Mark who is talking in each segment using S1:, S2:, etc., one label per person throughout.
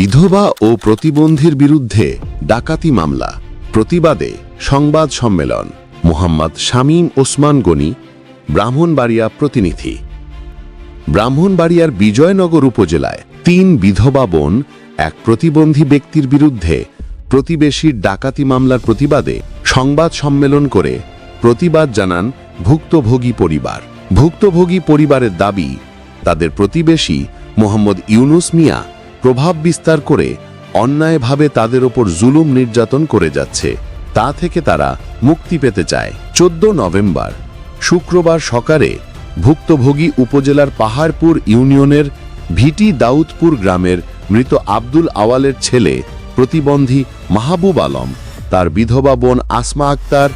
S1: বিধবা ও প্রতিবন্ধীর বিরুদ্ধে ডাকাতি মামলা, প্রতিবাদে সংবাদ সম্মেলন, মোহাম্মদ শামীম ওসমান গনি, ব্রাহ্মণবাড়িয়া প্রতিনিধি। ব্রাহ্মণবাড়িয়ার বিজয়নগর উপজেলায় তিন বিধবা বোন, এক প্রতিবন্ধী ব্যক্তির বিরুদ্ধে প্রতিবেশীর ডাকাতি মামলার প্রতিবাদে সংবাদ সম্মেলন করে প্রতিবাদ জানান ভুক্তভোগী পরিবার। ভুক্তভোগী পরিবারের দাবি, তাদের প্রতিবেশী মোহাম্মদ ইউনুস মিয়া প্রভাব বিস্তার করে অন্যায়ভাবে তাদের ওপর জুলুম নির্যাতন করে যাচ্ছে। তা থেকে তারা মুক্তি পেতে চায়। চোদ্দ নভেম্বর, শুক্রবার সকালে ভুক্তভোগী উপজেলার পাহাড়পুর ইউনিয়নের ভিটি দাউদপুর গ্রামের মৃত আব্দুল আওয়ালের ছেলে প্রতিবন্ধী মাহবুব আলম, তার বিধবা বোন আসমা আক্তার,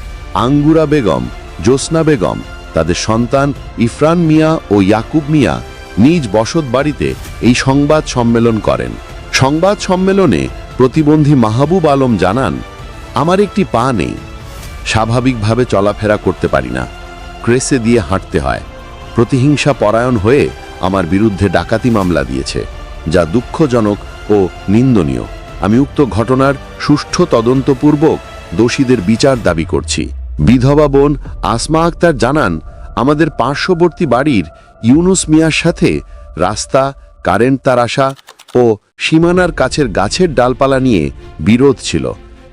S1: আঙ্গুরা বেগম, জ্যোৎস্না বেগম, তাদের সন্তান ইফরান মিয়া ও ইয়াকুব মিয়া নিজ বসত বাড়িতে এই সংবাদ সম্মেলন করেন। সংবাদ সম্মেলনে প্রতিবন্ধী মাহবুব আলম জানান, আমার একটি পা নেই। স্বাভাবিকভাবে চলাফেরা করতে পারি না। ক্রেসে দিয়ে হাঁটতে হয়। প্রতিহিংসা পরায়ণ হয়ে আমার বিরুদ্ধে ডাকাতি মামলা দিয়েছে, যা দুঃখজনক ও নিন্দনীয়। আমি উক্ত ঘটনার সুষ্ঠু তদন্তপূর্বক দোষীদের বিচার দাবি করছি। বিধবা বোন আসমা আক্তার জানান আমাদের পার্শ্ববর্তী বাড়ির ইউনুস মিয়ার সাথে রাস্তা, কারেন্ট তার আসা ও সীমানার কাছের গাছের ডালপালা নিয়ে বিরোধ ছিল।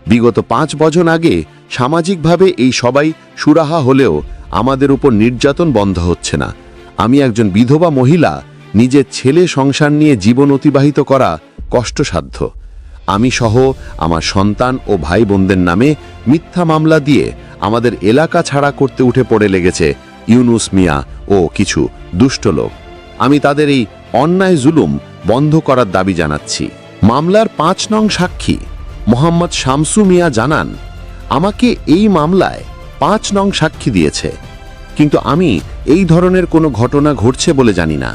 S1: বিগত পাঁচ বছর আগে সামাজিকভাবে এই সবাই সুরাহা হলেও আমাদের উপর নির্যাতন বন্ধ হচ্ছে না। আমি একজন বিধবা মহিলা, নিজের ছেলে সংসার নিয়ে জীবন অতিবাহিত করা কষ্টসাধ্য। আমি সহ আমার সন্তান ও ভাই বোনদের নামে মিথ্যা মামলা দিয়ে আমাদের এলাকা ছাড়া করতে উঠে পড়ে লেগেছে ইউনুস মিয়া ও কিছু দুষ্ট লোক। আমি তাদের এই অন্যায় জুলুম বন্ধ করার দাবি জানাচ্ছি। মামলার পাঁচ নং সাক্ষী মোহাম্মদ শামসু মিয়া জানান, আমাকে এই মামলায় পাঁচ নং সাক্ষী দিয়েছে। কিন্তু আমি এই ধরনের কোনো ঘটনা ঘটছে বলে জানি না।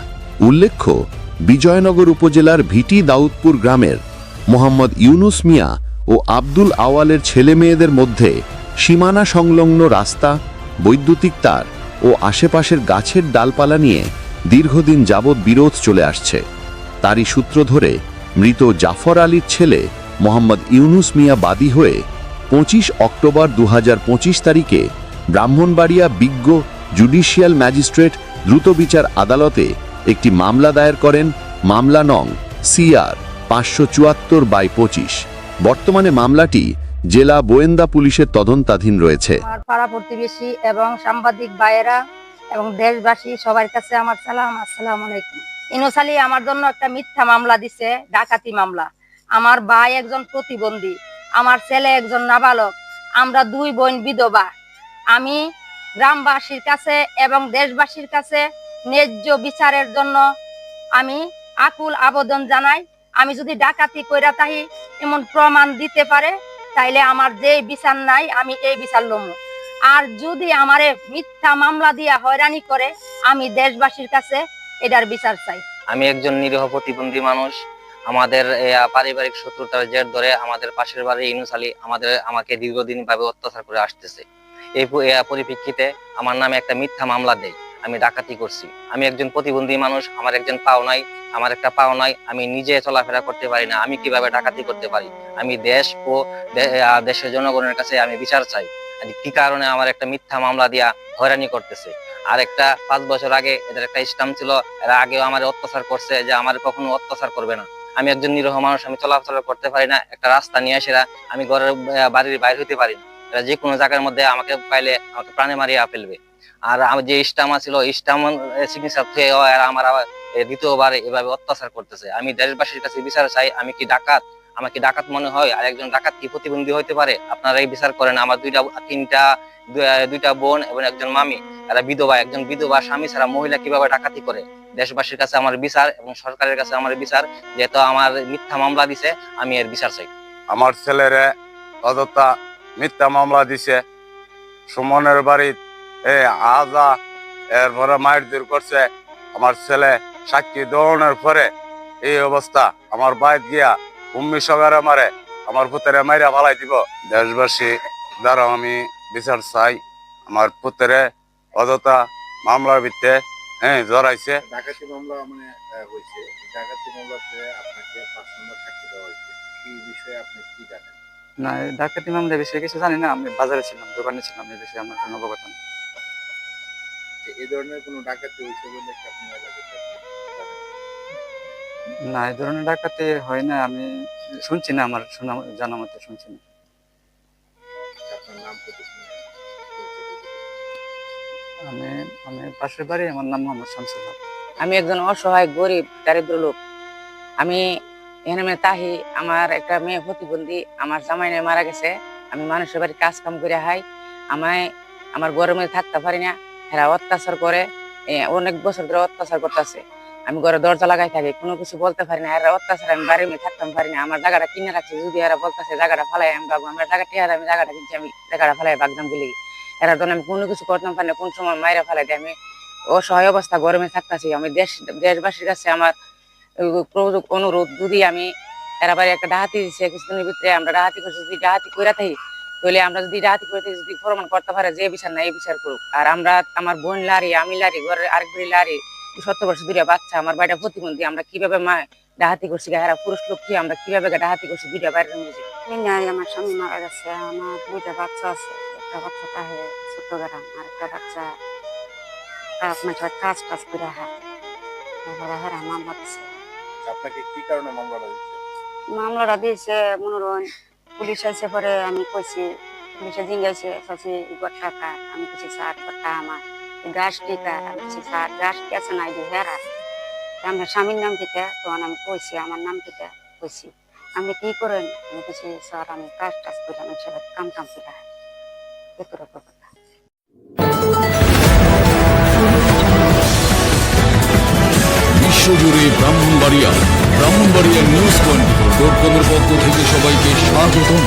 S1: উল্লেখ্য, বিজয়নগর উপজেলার ভিটি দাউদপুর গ্রামের মোহাম্মদ ইউনুস মিয়া ও আব্দুল আওয়ালের ছেলে মেয়েদের মধ্যে সীমানা সংলগ্ন রাস্তা, বৈদ্যুতিক তার ও আশেপাশের গাছের ডালপালা নিয়ে দীর্ঘদিন যাবৎ বিরোধ চলে আসছে। তারই সূত্র ধরে মৃত জাফর আলীর ছেলে মোহাম্মদ ইউনুস মিয়া বাদী হয়ে পঁচিশ অক্টোবর দু হাজার পঁচিশ তারিখে ব্রাহ্মণবাড়িয়া বিজ্ঞ জুডিশিয়াল ম্যাজিস্ট্রেট দ্রুত বিচার আদালতে একটি মামলা দায়ের করেন, মামলা নং সিআর পাঁচশো চুয়াত্তর বাই পঁচিশ। বর্তমানে মামলাটি জেলা গোয়েন্দা পুলিশের তদন্তাধীন রয়েছে।
S2: পাড়া প্রতিবেশী এবং সাংবাদিক ভাইয়েরা এবং দেশবাসী, সবার কাছে আমার সালাম, আসসালাম আলাইকুম। ইনোস আমার জন্য একটা মিথ্যা মামলা দিছে, ডাকাতি মামলা। আমার ভাই একজন প্রতিবন্ধী, আমার ছেলে একজন নাবালক, আমরা দুই বোন বিধবা। আমি গ্রামবাসীর কাছে এবং দেশবাসীর কাছে ন্যায্য বিচারের জন্য আমি আকুল আবেদন জানাই। আমি যদি ডাকাতি কইরা তাহি এমন প্রমাণ দিতে পারে, তাইলে আমার যে বিচার নাই, আমি এই বিচার লমু। আর যদি আমারে মিথ্যা মামলা দিয়া হয়রানি করে, আমি দেশবাসীর কাছে এটার বিচার চাই।
S3: আমি একজন নিরীহ প্রতিবন্ধী মানুষ। আমাদের পারিবারিক শত্রুতার জের ধরে আমাদের পাশের বাড়ি ইনুস আলী আমাদের, আমাকে দীর্ঘদিন ভাবে অত্যাচার করে আসতেছে। এই পরিপ্রেক্ষিতে আমার নামে একটা মিথ্যা মামলা দেয়। আমি ডাকাতি করছি। আমি একজন প্রতিবন্ধী মানুষ, আমার একজন পাও নাই। আমার একটা পাও নাই। আমি নিজে চলাফেরা করতে পারি না। আমি কীভাবে ডাকাতি করতে পারি? আমি দেশ ও দেশের জনগণের কাছে আমি বিচার চাই। কি কারণে আমার একটা মিথ্যা মামলা দিয়া হয়রানি করতেছে? আর একটা পাঁচ বছর আগে এদের একটা স্টাম্প ছিল, এরা আগেও আমার অত্যাচার করছে যে আমার কখনো অত্যাচার করবে না। আমি একজন নিরহ মানুষ, আমি চলাফেরা করতে পারি না, একটা রাস্তা নিয়ে এসে আমি ঘরের বাড়ির বাইরে হইতে পারি না। এরা যে কোনো জায়গার মধ্যে আমাকে পাইলে আমাকে প্রাণে মারিয়া ফেলবে। আর আমার যে ইস্টামা ছিল ইস্টাম চিকিৎসা থেকে আমার দ্বিতীয়বার এভাবে অত্যাচার করতেছে। আমি দেশবাসীর কাছে বিচার চাই, আমি কি ডাকাত? আমার কি ডাকাত মনে হয়, আর একজন ডাকাত কি প্রতিবন্ধী হইতে পারে? আপনারা এই বিচার করেন। আমার দুইটা, তিনটা দুইটা বোন এবং একজন মামি। এরা বিধবা, একজন বিধবা স্বামী ছাড়া মহিলা কীভাবে ডাকাতি করে? দেশবাসীর কাছে আমার বিচার এবং সরকারের কাছে আমার বিচার, যেহেতু আমার মিথ্যা মামলা দিছে, আমি এর বিচার চাই।
S4: আমার ছেলেরে অযথা মিথ্যা মামলা দিছে। সুমনের বাড়ির এ, আজা, এরপরে মায়ের দূর করছে। আমার ছেলে সাক্ষী দৌড়ের পরে এই অবস্থা। আমার বাইত গিয়া উম্মি সগারে মারে আমার পুতেরে মাইরা ফালাই দিব। দেশবাসী দ্বারা আমি বিচার চাই। আমার পুতেরে অযথা মামলার ভিত্তে হ্যাঁ জড়াইছে
S5: ডাকাতি মামলা মানে হয়েছে ডাকাতি মামলাতে আপনাকে পাঁচ নম্বর সাক্ষী দেওয়া হয়েছে এই বিষয়ে আপনি কি জানেন?
S6: না ডাকাতি মামলা বিষয়ে কিছু জানি না। আমি বাজারে ছিলাম দোকানে ছিলাম এই বিষয়ে আমার কোনো অবগত নেই।
S5: এই ধরনের কোনো ডাকাতি হয়েছে বলে কি আপনি?
S6: না, এই ধরনের ডাকাতি হয় না, আমি শুনছি না আমার শোনা, জানা মতে শুনছি না। আমি আমি পাশের বাড়ি, আমার নাম মোহাম্মদ শামসুল হক।
S7: আমি একজন অসহায়, গরিব, দারিদ্র লোক। আমি এখানে আমি তাহি, আমার একটা মেয়ে প্রতিবন্ধী, আমার জামাই মারা গেছে। আমি মানুষের বাড়ি কাজ কাম করে হাই আমায়, আমার গরমে থাকতে পারি না, এরা অত্যাচার করে। অনেক বছর ধরে অত্যাচার করতেছে। আমি ঘরে দরজা লাগাই থাকি, কোনো কিছু বলতে পারি না, এরা অত্যাচার আমি বাড়ি মেয়ে থাকতে পারি না, আমার জায়গাটা কিনে রাখছে, যদি এরা বলতেছে জায়গাটা ফালাই আমি বাগু আমার জায়গা টিয়ার আমি জায়গাটা কিনছি, আমি জায়গাটা ফালাই বাগদাম বলি এরা ধরেন আমি কোনো কিছু করতাম পারি না, কোন সময় মায়েরা ফালাই আমি অসহায় অবস্থা গরমে থাকতেছি, আমি দেশ, দেশবাসীর কাছে আমার প্রযোগ- অনুরোধ, যদি আমি এরা বাড়ি একটা ডাহাতি দিচ্ছে কিছুদিনের ভিতরে আমরা ডাহাতি করছি, যদি ডাহাতি করে থাকি, তাহলে আমরা যদি ডাহাতি করে থাকি, যদি প্রমাণ করতে পারে যে বিচার না এই বিচার করুক। আর আমরা, আমার বোন লারি, আমি লারি, ঘরের আরেক লারি সত্তর বছর দূরে বাচ্চা আমার বাড়িটা প্রতিবন্ধী আমরা কীভাবে মা ডাহাতি করছি গায়েরা পুরুষ লোক কি আমরা কীভাবে ডাহাতি করছি দুইটা বাইরে নিয়েছি
S8: নাই আমার স্বামী মারা গেছে আমার দুইটা বাচ্চা আছে একটা বাচ্চা তাহে চট্টগ্রাম আর একটা বাচ্চা কাজ মাঝে কাজ টাজ করে হ্যাঁ তারপরে মামলা দিছে।
S5: আপনাকে কি কারণে মামলাটা দিচ্ছে?
S8: মামলাটা দিয়েছে মনোরঞ্জন পুলিশ এসে পরে আমি কইছি পুলিশে জিঙ্গাইছে গড় টাকা আমি কিছু স্যার গড়টা আমার। গাছ টিকা আমি স্যার গাছ কি আছে না এই যে হেরা আমার স্বামীর নাম কিটা তখন আমি কইছি আমার নাম কিটা কইছি আপনি কি করেন আমি কিছু স্যার আমি কাজ টাজ করে আমি সবাই কাম কাম করে এতটুকু কথা
S9: বিশ্বজুড়ে ব্রাহ্মণবাড়িয়া ব্রাহ্মণবাড়িয়া নিউজ ডট কমের পক্ষ থেকে সবাইকে স্বাগতম।